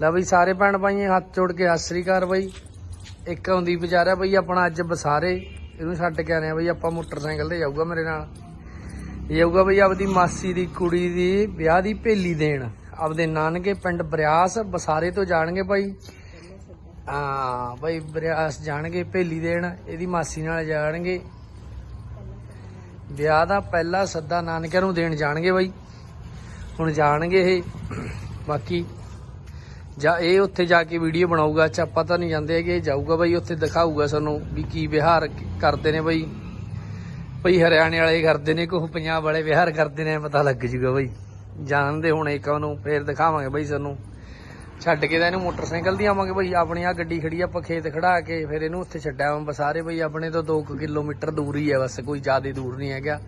ਲੈ ਬਈ ਸਾਰੇ ਭੈਣ ਭਾਈਏ ਹੱਥ ਜੋੜ ਕੇ ਸਤਿ ਸ੍ਰੀ ਅਕਾਲ ਬਈ। ਇੱਕ ਆਉਂਦੀ ਵਿਚਾਰਿਆ ਬਈ ਆਪਣਾ ਅੱਜ ਬਸਾਰੇ, ਇਹਨੂੰ ਛੱਡ ਕੇ ਆਨੇ ਆ ਬਈ, ਆਪਾਂ ਮੋਟਰਸਾਈਕਲ ਤੇ ਜਾਊਗਾ ਮੇਰੇ ਨਾਲ। ਇਹ ਜਾਊਗਾ ਬਈ ਆਪਦੀ ਮਾਸੀ ਦੀ, ਕੁੜੀ ਦੀ ਵਿਆਹ ਦੀ ਭੇਲੀ ਦੇਣ। ਆਪਦੇ ਨਾਨਕੇ ਪਿੰਡ ਬਰਿਆਸ, ਬਸਾਰੇ ਤੋਂ ਜਾਣਗੇ ਭਾਈ ਹਾਂ ਭਾਈ ਬਰਿਆਸ ਜਾਣਗੇ, ਭੇਲੀ ਦੇਣ, ਇਹਦੀ ਮਾਸੀ ਨਾਲ ਜਾਣਗੇ। ਵਿਆਹ ਦਾ ਪਹਿਲਾ ਸੱਦਾ ਨਾਨਕਿਆਂ ਨੂੰ ਦੇਣ ਜਾਣਗੇ ਬਾਈ। ਹੁਣ ਜਾਣਗੇ ਇਹ। ਬਾਕੀ ਜਾਂ ਇਹ ਉੱਥੇ ਜਾ ਕੇ ਵੀਡੀਓ ਬਣਾਊਗਾ, ਅੱਛਾ ਪਤਾ ਨਹੀਂ ਜਾਂਦੇ ਹੈਗੇ, ਇਹ ਜਾਊਗਾ ਬਾਈ, ਉੱਥੇ ਦਿਖਾਊਗਾ ਸਾਨੂੰ ਵੀ ਕੀ ਵਿਹਾਰ ਕਰਦੇ ਨੇ ਬਈ। ਬਈ ਹਰਿਆਣੇ ਵਾਲੇ ਕਰਦੇ ਨੇ ਕੋਹ ਪੰਜਾਬ ਵਾਲੇ ਵਿਹਾਰ ਕਰਦੇ ਨੇ, ਪਤਾ ਲੱਗ ਜੂਗਾ ਬਈ। ਜਾਣਦੇ ਹੁਣ ਇੱਕ ਉਹਨੂੰ ਫੇਰ ਦਿਖਾਵਾਂਗੇ ਬਾਈ ਸਾਨੂੰ। ਛੱਡ ਕੇ ਤਾਂ ਇਹਨੂੰ ਮੋਟਰਸਾਈਕਲ ਦੀ ਆਵਾਂਗੇ ਬਈ, ਆਪਣੀ ਆ ਗੱਡੀ ਖੜੀ ਆਪਾਂ ਖੇਤ ਖੜਾ ਕੇ ਫਿਰ ਇਹਨੂੰ ਉੱਥੇ ਛੱਡਿਆ ਆਵਾਂ ਬਸਾਰੇ ਬਈ, ਆਪਣੇ ਤੋਂ 2 ਕਿਲੋਮੀਟਰ ਦੂਰ ਹੀ ਹੈ ਬਸ, ਕੋਈ ਜ਼ਿਆਦਾ ਦੂਰ ਨਹੀਂ ਹੈਗਾ।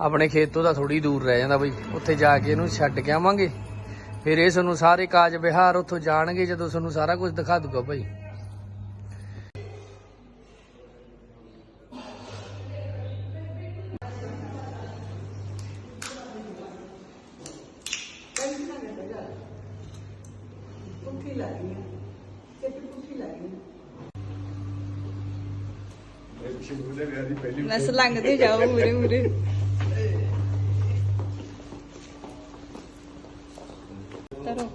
ਆਪਣੇ ਖੇਤ ਤੋਂ ਤਾਂ ਥੋੜੀ ਦੂਰ ਰਹਿ ਜਾਂਦਾ ਬਈ, ਉੱਥੇ ਜਾ ਕੇ ਇਹਨੂੰ ਛੱਡ ਕੇ ਆਵਾਂਗੇ। ਫਿਰ ਇਹ ਸਾਨੂੰ ਸਾਰੇ ਕਾਜ ਵਿਹਾਰ ਉੱਥੋਂ ਜਾਣਗੇ ਜਦੋਂ ਸਾਨੂੰ ਸਾਰਾ ਕੁਝ ਦਿਖਾ ਦੂਗਾ ਭਾਈ। ਨਸ ਲੰਘਦੇ ਜਾਓ ਉਰੇ ਉਰੇ ਕਰੋ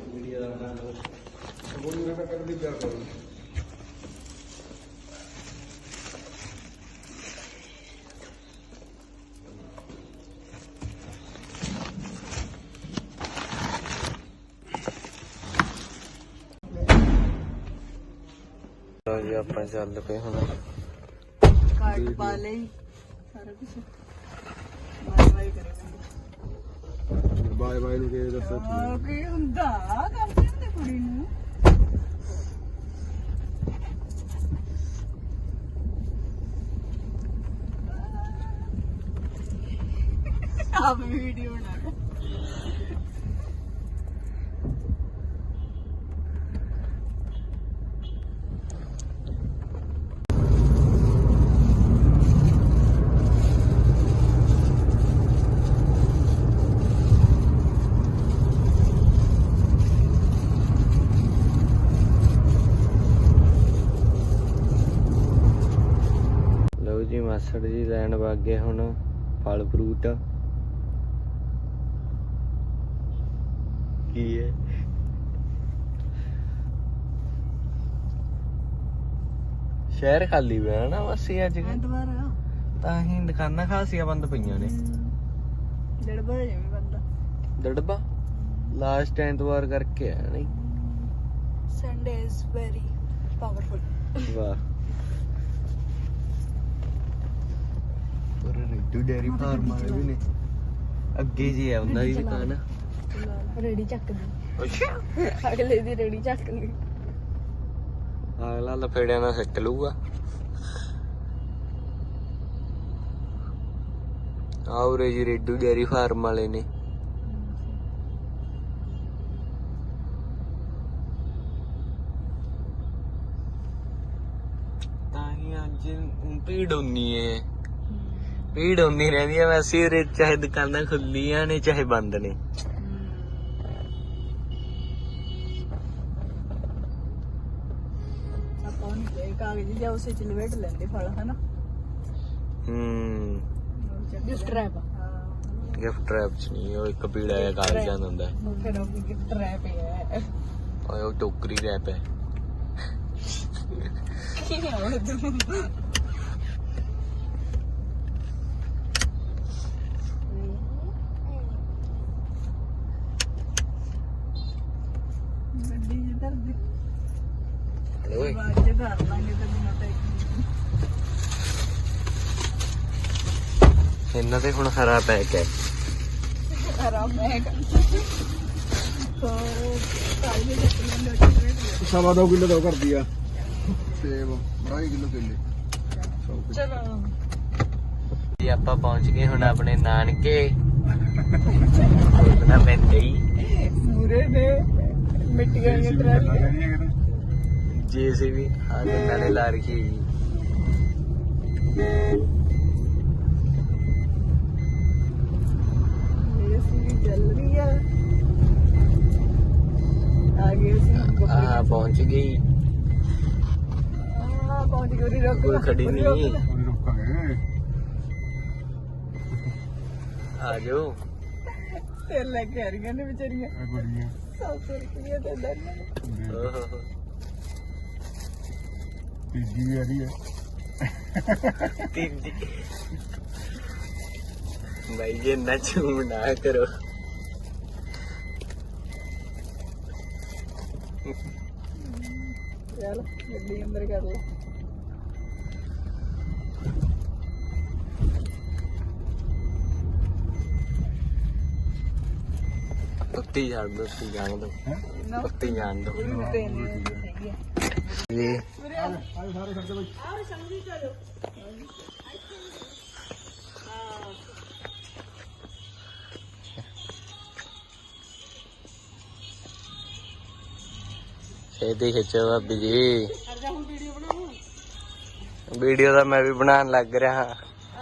ਲੋ ਜੀ ਆਪਾਂ ਚੱਲ ਪਏ ਹੁਣ। ਕਾਰਡ ਪਾ ਲਈ। ਸਾਰਾ ਕੁਝ ਬਾਏ ਬਾਏ ਕਰੋ ਬਾਏ ਬਾਏ ਨੂੰ ਕੇ ਦੱਸੋ ਕੀ ਹੁੰਦਾ? ਕਰਦੇ ਹੁੰਦੇ ਕੁੜੀ ਨੂੰ। ਆਪ ਵੀਡੀਓ ਬਣਾ ਕੇ ਲਓ ਜੀ ਮਾਸੜ ਜੀ ਲੈਣ ਵਗ ਗਏ ਹੁਣ ਫਲ ਫਰੂਟ ਕੀ ਹੈ ਸ਼ਹਿਰ ਖਾਲੀ ਪਿਆ ਨਾ ਵਸੀ ਅੱਜ। ਕੱਲ੍ਹ। ਦੁਬਾਰਾ। ਤਾਂ ਹੀ ਦੁਕਾਨਾਂ ਖਾਸੀਆਂ ਬੰਦ ਪਈਆਂ ਨੇ। ਡੜਬਾ ਜਿਵੇਂ ਬੰਦਾ ਦੜਬਾ ਲਾਸਟ ਐਤਵਾਰ ਕਰਕੇ ਆ ਨਹੀਂ। ਸੰਡੇ ਇਜ਼ ਵੈਰੀ ਪਾਵਰਫੁਲ ਵਾਹ। ਪਰ ਰਿੱਟੂ ਡੇਰੀ ਫਾਰਮ ਵਾਲੇ ਵੀ ਨੇ। ਅੱਗੇ ਜੀ ਆ ਉਹਨਾਂ ਦੀ ਦੁਕਾਨ। ਰੇੜੀ ਚੱਕਦੀ। ਅੱਛਾ। ਅਗਲੇ ਦੀ ਰੇੜੀ ਚੱਕਦੀ। ਅਗਲਾ ਲਫੇੜਿਆਂ ਨਾਲ ਸਿੱਟ ਲੂਗਾ ਆਉਰੇ ਜੀ ਰਿੱਡੂ ਡੇਰੀ ਫਾਰਮ ਵਾਲੇ ਨੇ। ਤਾਂ ਹੀ ਅੱਜ ਭੀੜ ਉਨੀ ਏ। ਭੀੜ ਉਨੀ ਰਹਿੰਦੀ ਹੈ ਵੈਸੇ ਉਰੇ ਚਾਹੇ ਦੁਕਾਨਾਂ ਖੁੱਲੀਆਂ ਨੇ ਚਾਹੇ ਬੰਦ ਨੇ। ਕਾਗਜ਼ ਜਾਂ ਉਸੇ ਚ ਲਵੇਟ ਲੈਂਦੇ ਫਲ ਹਨਾ? ਹੂੰ। ਗਿਫਟ ਰੈਪ ਗਿਫਟ ਰੈਪ ਚ ਨਹੀਂ ਉਹ ਇੱਕ ਪੀੜਾ ਜਿਹਾ ਕਾਗਜ਼ਾਂ ਦਾ ਹੁੰਦਾ। ਹੈ। ਫਿਰ ਉਹ ਗਿਫਟ ਰੈਪ ਹੈ ਓਏ ਉਹ ਟੋਕਰੀ ਰੈਪ ਹੈ। ਕੀ ਹੋ ਤੂੰ ਗੱਡੀ ਜਿੱਧਰ ਦੀ ਓਏ ਬਾਅਦ ਚ ਕਰ ਲਾਂਗੇ ਤੇ ਬਿਨਾਂ ਟੈਕ ਇਹਨਾਂ ਤੇ ਹੁਣ ਹਰਾ ਪੈਕ ਹੈ। ਹੋਰ ਦੇ ਲੋਟੀ ਸਵਾ ਦੋ ਕਿਲੋ ਦੋ ਕਰਦੀ ਆ। ਸੇਬ 2.5 ਕਿਲੋ ਕੇਲੇ। ਚਲੋ। ਜੀ ਆਪਾਂ ਪਹੁੰਚ ਗਏ ਹੁਣ ਆਪਣੇ ਨਾਨਕੇ। ਖੋਲਣਾ ਪੈਂਦਾ ਹੀ ਮੂਰੇ ਦੇ ਮਿੱਟੀਆਂ ਦੀਆਂ ਟਰਾਲੀਆਂ ਜੀਸੀਬੀ ਆ ਗੰਨਾ ਨੇ ਲਾ ਰੱਖੀ ਹੈ ਜੀ। ਇਹ ਸੀ ਚੱਲ ਰਹੀ ਆ। ਆ ਗਏ ਅਸੀਂ ਆ ਪਹੁੰਚ ਗਈ। ਆ ਪਹੁੰਚ ਗਏ ਉਰੀ ਰੁਕ ਕੋਈ ਖੜੀ ਨਹੀਂ। ਉਹਨੇ ਰੁਕਾਂਗੇ ਆ ਜਾਓ। ਤੇਲ ਲੈ ਕੇ ਆ ਰਹੀਆਂ ਨੇ ਵਿਚਾਰੀਆਂ। ਆ ਗੁੜੀਆਂ ਸੌ ਸੌ ਰੁਪਏ ਦੇ ਦਰ ਓਹੋ ਤੀਜੀ ਵੀ ਆ ਰਹੀ ਹੈ। ਤੀਜੀ। ਭਾਈ ਇਹ ਨਾ ਝੂਮ ਨਾ ਕਰੋ। ਚੱਲ ਗੱਡੀ ਅੰਦਰ ਕਰ ਲੈ। ਉੱਤੀ ਜਾਣ ਦੋ ਉੱਤੀ ਜਾਣ ਦੋ। ਉੱਤੀ ਜਾਣ ਦੋ। ਜੀ। ਸਾਰੇ ਖੜਦੇ ਬਈ। ਛੇਤੀ ਖਿੱਚੋ ਭਾਬੀ ਜੀ। ਵੀਡੀਓ ਤਾਂ ਮੈਂ ਵੀ ਬਣਾਉਣ ਲੱਗ ਰਿਹਾ।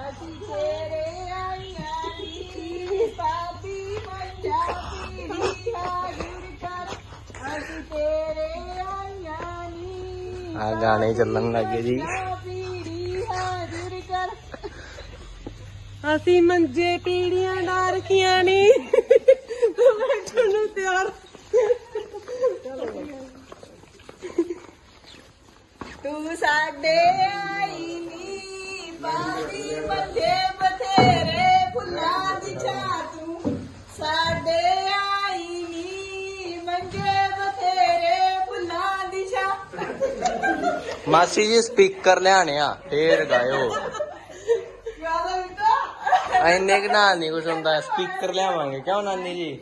ਅਸੀਂ ਤੇਰੇ ਆਈਆਂ ਦੀ ਪਾਪੀ ਪੰਜਾਬੀ ਦੀ ਹਾਜ਼ਰ ਕਰ। ਅਸੀਂ ਤੇਰੇ ਆਈਆਂ ਦੀ ਆ ਗਾਣੇ ਚੱਲਣ ਲੱਗੇ ਜੀ। ਦੀ ਅਸੀਂ ਮੰਜੇ ਪੀੜੀਆਂ ਦਾ ਰੱਖੀਆਂ ਨਹੀਂ ਬੈਠਣ ਨੂੰ ਤਿਆਰ ਤੂੰ ਸਾਡੇ ਆਈ ਨੀ ਬਾਦੀ ਬੰਦੇ ਬਥੇਰੇ ਫੁੱਲਾਂ ਦੀ ਛਾਂ ਤੂੰ। ਸਾਡੇ ਆਈ ਨੀ ਮੰਗੇ ਬਥੇਰੇ ਫੁੱਲਾਂ ਦੀ ਛਾਂ। ਮਾਸੀ ਜੀ ਸਪੀਕਰ ਲਿਆਣੇ ਆ ਫੇਰ ਗਾਇਓ। ਗਾਦਾ ਬਿਟਾ ਐਨੇ ਕਿ ਨਾਲ ਨਹੀਂ ਕੁਛ ਹੁੰਦਾ ਸਪੀਕਰ ਲਿਆਵਾਂਗੇ। ਕਿਉਂ ਨਾਨੀ ਜੀ?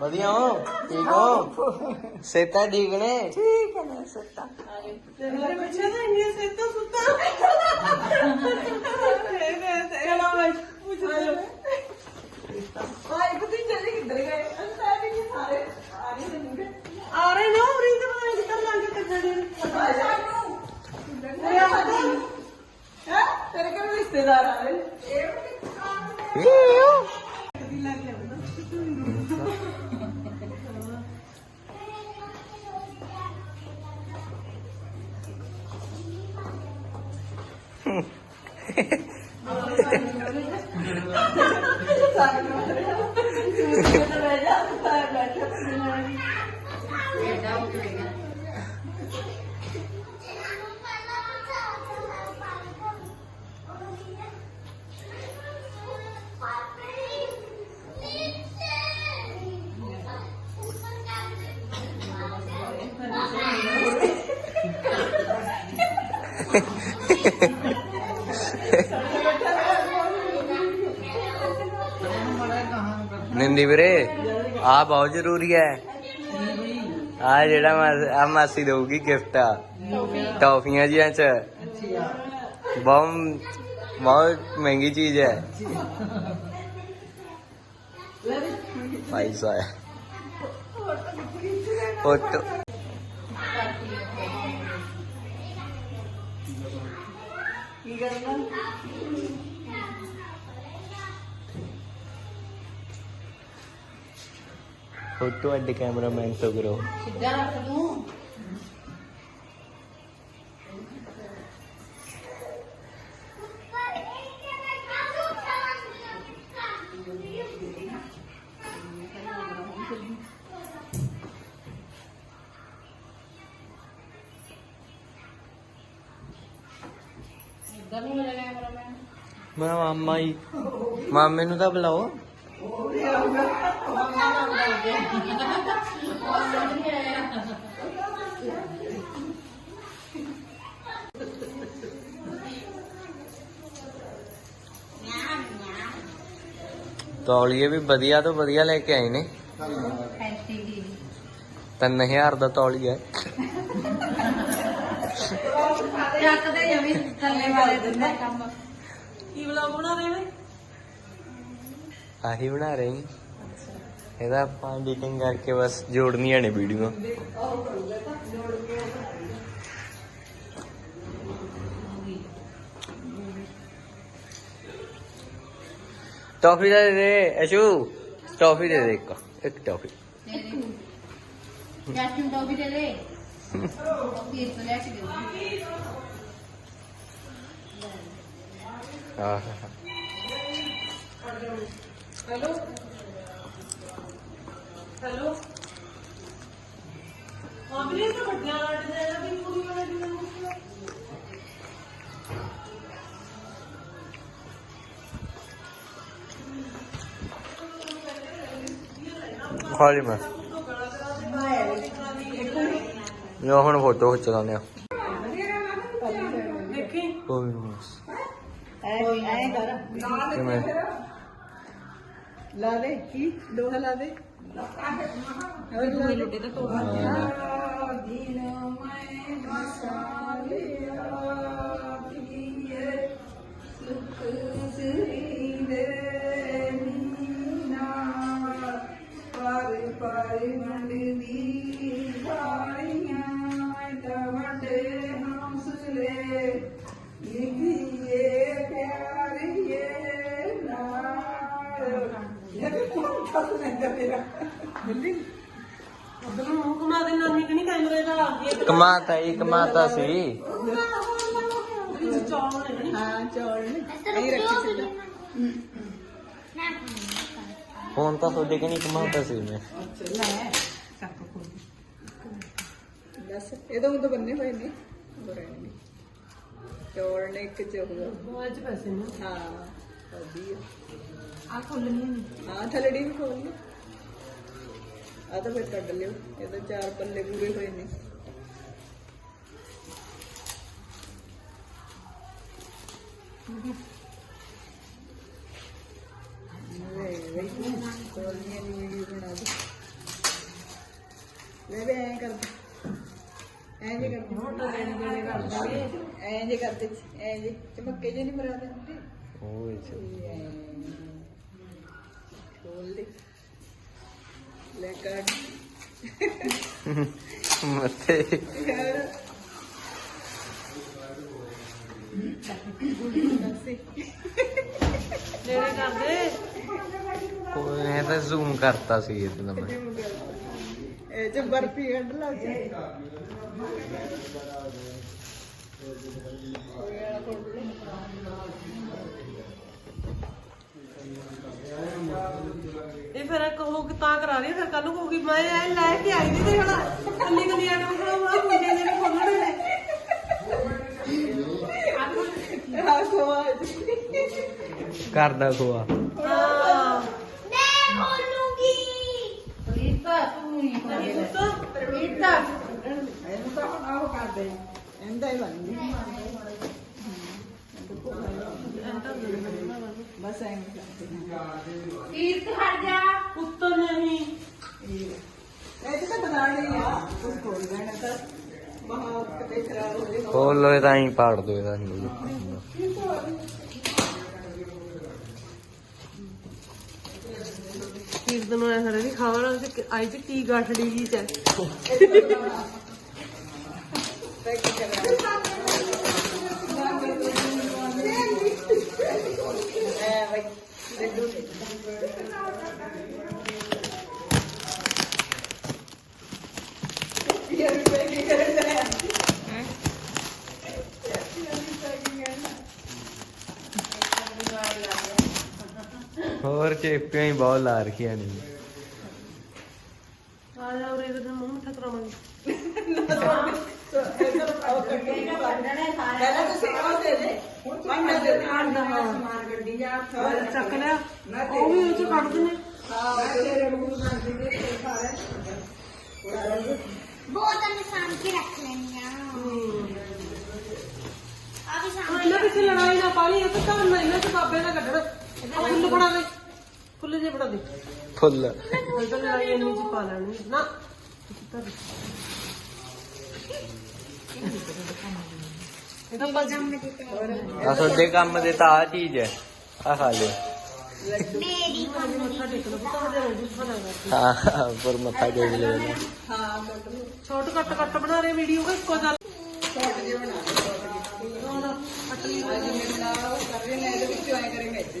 ਵਧੀਆ ਹੋ? ਠੀਕ ਹੋ? ਸੇਤਾ ਠੀਕ ਨੇ? ਠੀਕ ਹੈ ਨਾ ਸੱਤਾ ਤੇਰੇ ਬੱਚੇ ਦਾ ਇੰਨੀ ਸਿਰ ਤੋਂ ਸੁੱਤਾ ਚਲੋ ਬਾਈ ਪੁੱਛ ਲਓ। ਆਈ ਬੁੱਧੀ ਚੱਲੀ ਕਿੱਧਰ ਗਏ? ਅੰਦਰ ਵੀ ਨਹੀਂ ਸਾਰੇ ਆ ਰਹੇ ਨੇ ਆ ਰਹੇ ਨਾ ਰੀਤ ਬਣਾ ਕੇ ਕਰ ਲਾਂਗੇ ਤੇ ਜੜੀ ਆ ਸਾਨੂੰ ਹੈ। ਤੇਰੇ ਕੋਲ ਰਿਸ਼ਤੇਦਾਰ ਆ ਰਹੇ ਨੇ। ਇਹ ਨਿੰਦੀ ਵੀਰੇ ਆ ਬਹੁਤ ਜ਼ਰੂਰੀ ਹੈ ਆ ਜਿਹੜਾ ਆ ਮਾਸੀ ਦੇਊਗੀ ਗਿਫਟ ਆ ਟੌਫੀਆਂ ਜੀਆਂ ਚ ਬਹੁਤ ਬਹੁਤ ਮਹਿੰਗੀ ਚੀਜ਼ ਹੈ ਪੈਸਾ ਹੈ ਫੋਟੋ ਕਰਨਾ ਫੋਟੋ ਅੱਡ ਕੈਮਰਾਮੈਨ ਤੋਂ ਕਰੋ। ਮੈਂ ਮਾਮੇ ਨੂੰ ਤਾਂ ਬੁਲਾਓ। ਤੌਲੀਏ ਵੀ ਵਧੀਆ ਤੋਂ ਵਧੀਆ ਲੈ ਕੇ ਆਏ ਨੇ। ਤਿੰਨ ਹਜ਼ਾਰ ਦਾ ਤੌਲੀਆ। ਹੈ। ਚੱਕਦੇ ਜਮੀ ਥੱਲੇ ਵਾਲੇ ਦਿੰਦੇ। ਕੰਮ ਕੀ ਬਲੌਗ ਬਣਾ ਰਹੇ ਆਹੀ ਬਣਾ ਰਹੇ। ਹਾਂ ਇਹਦਾ ਆਪਾਂ ਐਡੀਟਿੰਗ ਕਰਕੇ ਬਸ ਜੋੜਨੀਆਂ ਨੇ ਵੀਡੀਓ ਟੌਫੀ ਦੇ ਦੇ ਅਸ਼ੂ। ਟੌਫੀ ਦੇ ਦੇ ਇੱਕ। ਇੱਕ ਟੌਫੀ ਜੈਸਮੀਨ ਟੋਪੀ ਦੇ ਦੇ। ਤੀਰ ਤੋਂ ਲੈ ਕੇ ਦੇ ਆਹ। ਹੈਲੋ? ਆਮਲੇ ਤਾਂ ਵੱਡਿਆਂ ਲੱਟ ਦੇਣਾ ਵੀ ਪੂਰੀ ਵਾਲਾ ਦਿਨ ਖਾ ਲਈ ਮੈਂ। ਯਾ ਹੁਣ ਫੋਟੋ ਖਿੱਚ ਲਾਉਂਦੇ ਆ। ਦੇਖੀ। ਕੋਈ ਨਹੀਂ ਐ ਕਰ। ਕਿਵੇਂ? ਲਾ ਦੇ ਕੀ ਦੋਹਾ ਲਾ ਦੇ ਦੂਏ ਲੁੱਟੇ ਤਾਂ ਤੋੜ ਉਧਰ ਦਾ ਇਹ ਕਮਾਤਾ ਹੀ ਕਮਾਤਾ ਸੀ। ਚੌਲ ਨੇ ਨਹੀਂ ਹਾਂ ਚੌਲ ਨੇ ਰੱਖੀ ਸਿੱਧਾ ਫੋਨ ਤਾਂ ਤੁਹਾਡੇ ਕਿ ਨਹੀਂ ਕਮਾਤਾ ਸੀ ਮੈਂ। ਦੱਸ ਇਹ ਉਹ ਤਾਂ ਬੰਨੇ ਹੋਏ ਨੇ ਉਹ ਚੌਲ ਨੇ ਇੱਕ ਚ ਹੋਊਗਾ 'ਚ ਪੈਸੇ ਨਹੀਂ ਹਾਂ ਵਧੀਆ ਆ ਖੋਲਣੀ ਨਹੀਂ ਹਾਂ ਥਲੜੀ ਵੀ ਖੋਲ ਲਈ ਆ ਤਾਂ ਫਿਰ ਕੱਢ ਲਿਓ ਇਹਦੇ ਚਾਰ ਪੱਲੇ ਪੂਰੇ ਹੋਏ ਨੇ ਵੇ ਵੇ ਕੋਲੀਆਂ ਦੀ ਵੀਡੀਓ ਬਣਾ ਦੇ ਲੈ ਵੇ ਐਂ ਕਰ ਐਂ ਜੇ ਕਰ ਮੋਟਾ ਦੇਣੇ ਦੇਣੇ ਕਰਦਾ ਐਂ ਜੇ ਕਰਦੇ ਐਂ ਜੇ ਚਮੱਕੇ ਜੇ ਨਹੀਂ ਮਰਾ ਦਿੰਦੇ ਓਏ ਖੋਲ ਦੇ ਲੈ ਕੱਢ ਮੱਥੇ। ਦੇਣੇ ਕਰਦੇ ਕੋਈ ਨੇ ਤਾਂ ਜ਼ੂਮ ਕਰਤਾ ਸੀ ਇਹ ਤਾਂ ਮੈਂ। ਇਹ ਚ ਬਰਫੀ ਕੱਢ ਲਾ ਜੀ ਇਹ ਫਿਰ ਕਹੋ ਕਿ ਤਾਂ ਕਰਾ ਰਹੀ ਫਿਰ ਕੱਲ ਨੂੰ ਕਹੂਗੀ ਮੈਂ ਇਹ ਲੈ ਕੇ ਆਈ ਨਹੀਂ ਤੇ ਹੁਣ ਕੱਲੀ ਕੱਲੀ ਆ ਕੇ ਬਣਾ ਬਣਾ ਪੁੱਜੇ ਜਿਹੜੇ ਖੋਲਣੇ ਨੇ ਆ ਖਵਾ ਕਰਦਾ ਖੋਆ ਹਾਂ ਮੈਂ ਖੋਲੂੰਗੀ ਰੀਤਾ ਤੂੰ ਹੀ ਰੀਤਾ। ਇਹਨੂੰ ਤਾਂ ਹੁਣ ਆਹ ਕਰਦੇ ਇਹਦਾ ਹੀ ਬਣ ਗਈ। ਬਸ ਐਂ ਕਰਦੇ ਹਾਂ ਤੀਰ ਹਟ ਜਾ ਉੱਤਰ ਨਹੀਂ। ਇਹ ਤਾਂ ਬਣਾਣੀ ਆ। ਕੁਝ ਖੋਲ ਲੈਣਾ ਤਾਂ। ਮਹਾ ਕਿਤੇ ਖਰਾਬ ਹੋ ਜੇ। ਖੋਲ ਲੋ ਤਾਂ ਹੀ ਪਾੜ ਦੋ ਇਹਦਾ ਨਹੀਂ ਤੀਰ ਨੂੰ ਐ ਖੜੇ ਨਹੀਂ ਖਾਵਣਾ ਤੇ ਆਈ ਚ ਕੀ ਗਾਠੜੀ ਜੀ ਚ ਹੈ। ਐ ਬਈ ਦੇਖੋ ਯਾਰ ਮੈਂ ਕੀ ਕਰਦਾ ਹੈ ਹੋਰ ਚੇਪੀਆਂ ਹੀ ਬਹੁਤ ਲਾ ਰੱਖੀਆਂ ਨੇ। ਆ ਜਾ ਉਰੇ ਇਹਦੇ ਮੂੰਹ ਮਿੱਠਾ ਕਰਾਵਾਂਗੇ। ਪਹਿਲਾਂ ਤੁਸੀਂ ਆਹ ਦੇ ਦੇ। ਹੁਣ ਮੈਂ ਦੇ ਦਿੰਦਾ ਸਮਾਨ ਗੱਡੀ ਜਾ। ਚੱਕ ਲਿਆ। ਉਹ ਵੀ ਉਹ ਚ ਕੱਢ ਦਿੰਦੇ। ਹਾਂ ਤੇਰੇ ਮੂੰਹ ਨਾਲ ਦੇ ਦੇ ਸਾਰੇ ਬਹੁਤ ਨਿਸ਼ਾਨ ਕੇ ਰੱਖ ਲੈਣੀਆਂ ਆ ਵੀ ਹਾਂ, ਸਾਹਮਣੇ ਇਹਨਾਂ ਪਿੱਛੇ ਲੜਾਈ ਨਾ ਪਾਲੀ ਇਹ ਤਾਂ ਘਰ ਨਾ ਇਹਨਾਂ ਚ ਬਾਬੇ ਦਾ ਕੱਢਣਾ। ਆਹ ਫੁੱਲ ਫੜਾ ਦੇ। ਫੁੱਲ ਜੇ ਫੜਾ ਦੇ। ਫੁੱਲ। ਇਹ ਤਾਂ ਲੜਾਈ ਇੰਨੀ ਚ ਪਾ ਲੈਣੀ ਨਾ ਇਹ ਤਾਂ ਭੱਜ ਆ ਤੁਹਾਡੇ ਕੰਮ ਦੇ ਤਾਂ ਆ ਚੀਜ਼ ਹੈ। ਆ ਖਾ ਲਿਓ। ਮੇਰੀ ਮੱਥਾ ਟੇਕ ਲਓ ਤਾਂ ਦੇ ਰੋਜ਼ ਬਣਾਗਾ ਹਾਂ ਪਰ ਮੱਥਾ ਟੇਕ ਲਿਓ। ਹਾਂ ਛੋਟ ਕੱਟ ਕੱਟ ਬਣਾ ਰਹੇ ਵੀਡੀਓ ਕੋ ਇੱਕੋ ਗੱਲ। ਛੋਟ ਜਿਹੇ ਬਣਾ ਲਓ ਅਟਲੀ ਅੱਜ ਮੈਂ ਨਾ ਉਹ ਕਰ ਰਹੇ ਨੇ ਇਹਦੇ ਵਿੱਚ ਐ ਕਰਾਂਗੇ ਇੱਥੇ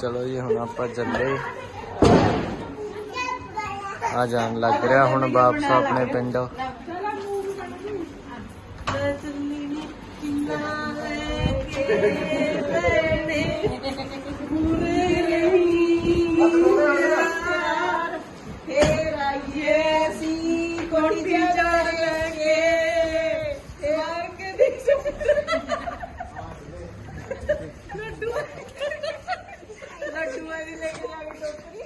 ਚਲੋ ਜੀ ਹੁਣ ਆਪਾਂ ਚੱਲੇ ਆ ਜਾਣ ਲੱਗ ਰਿਹਾ ਹੁਣ ਵਾਪਸ ਆਪਣੇ ਪਿੰਡ ਪੂਰੇ ਰਹੀ ਯਾਰ ਫੇਰ ਆਈਏ ਸੀ ਕੋਠੀ ਚੜ ਕੇ ਫੇਰ ਕਦੀ ਲੱਡੂ ਲੱਡੂ ਵਾਲੀ ਲੈ ਕੇ ਜਾ ਕੇ ਟੋਕਰੀ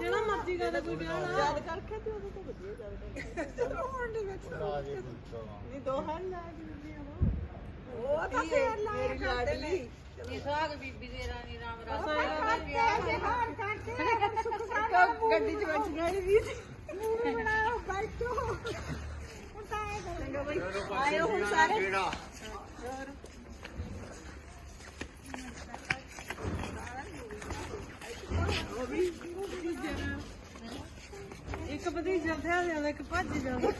ਜਿਹੜਾ ਮਰਜ਼ੀ ਗੱਲ ਕੋਈ ਵਿਆਹ ਲਾ ਯਾਦ ਕਰਕੇ ਤੇ ਉਹਦੇ ਤੋਂ ਵਧੀਆ ਚੱਲ ਹੁਣ ਨਹੀਂ ਵੇਖੋ ਨਹੀਂ ਦੋ ਹਨ ਲਾ ਦਿੰਦੀ ਉਹ ਤਾਂ ਫੇਰ ਮੇਰੀ ਲਾਡਲੀ ਨੀ ਸੁਹਾਗ ਬੀਬੀ ਦੇ ਰਾਣੀ ਰਾਮ ਰਾਮ ਗੱਡੀ ਚ ਬੈਠ ਗਈ ਵੀ ਮੂੰਹ ਬਣਾਓ ਬੈਠੋ ਤਾਂ ਚੰਗਾ ਬਈ ਆਇਓ ਹੁਣ ਸਾਰੇ ਇੱਕ ਬਦੀ ਜਲਦਿਆ ਜਾਂਦਾ ਇੱਕ ਭੱਜ ਜਾਂਦਾ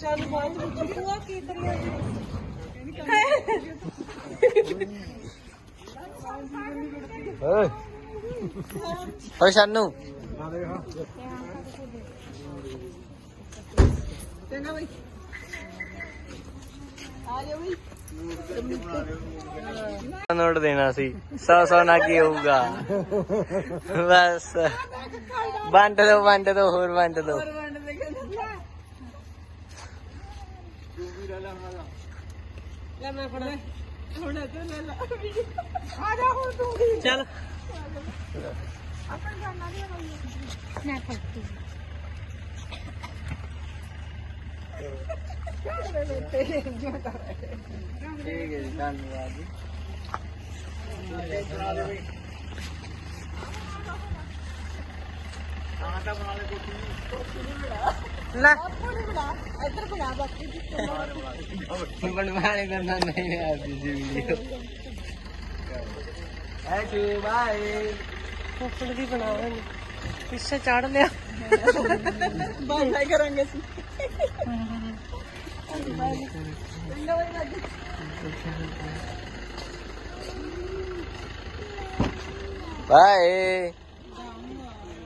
ਸਾਨੂੰ ਬਾਅਦ ਵਿੱਚ ਪੁੱਛੂਗਾ ਕੀ ਕਰੀਏ ਓਏ। ਓਏ ਸ਼ਾਨੂ। ਚੰਗਾ ਬਈ ਆ ਜਾਓ ਬਈ ਨੋਟ ਦੇਣਾ ਸੀ। 100 100 ਨਾ ਕੀ ਹੋਊਗਾ। ਬਸ। ਵੰਡ ਦੋ ਵੰਡ ਦੋ ਹੋਰ ਵੰਡ ਦੋ ਵੰਡ ਦੇ ਕਹਿੰਦਾ ਲੈ ਮੈਂ ਫੜਾ। ਹੁਣ ਤੇ ਲੈ ਲਾ। ਆ ਜਾ ਹੁਣ ਤੂੰ ਵੀ। ਚੱਲ। ਆਪਣ ਜਾਣਾ ਨਹੀਂ ਠੀਕ ਹੈ ਜੀ। ਧੰਨਵਾਦ ਜੀ ਲੈ। ਇੱਧਰ ਬਣਾ ਬਾਕੀ ਦੀ ਬਣਵਾਣੇ ਕਰਨਾ ਨਹੀਂ ਆਦੀ ਜੀ ਵੀਡੀਓ ਐਕੇ ਬਾਏ। ਫੁੱਫੜ ਦੀ ਬਣਾਵਾਂਗੇ ਪਿੱਛੇ ਚੜ ਲਿਆ। ਬਾਈ ਕਰਾਂਗੇ ਅਸੀਂ ਬਾਏ।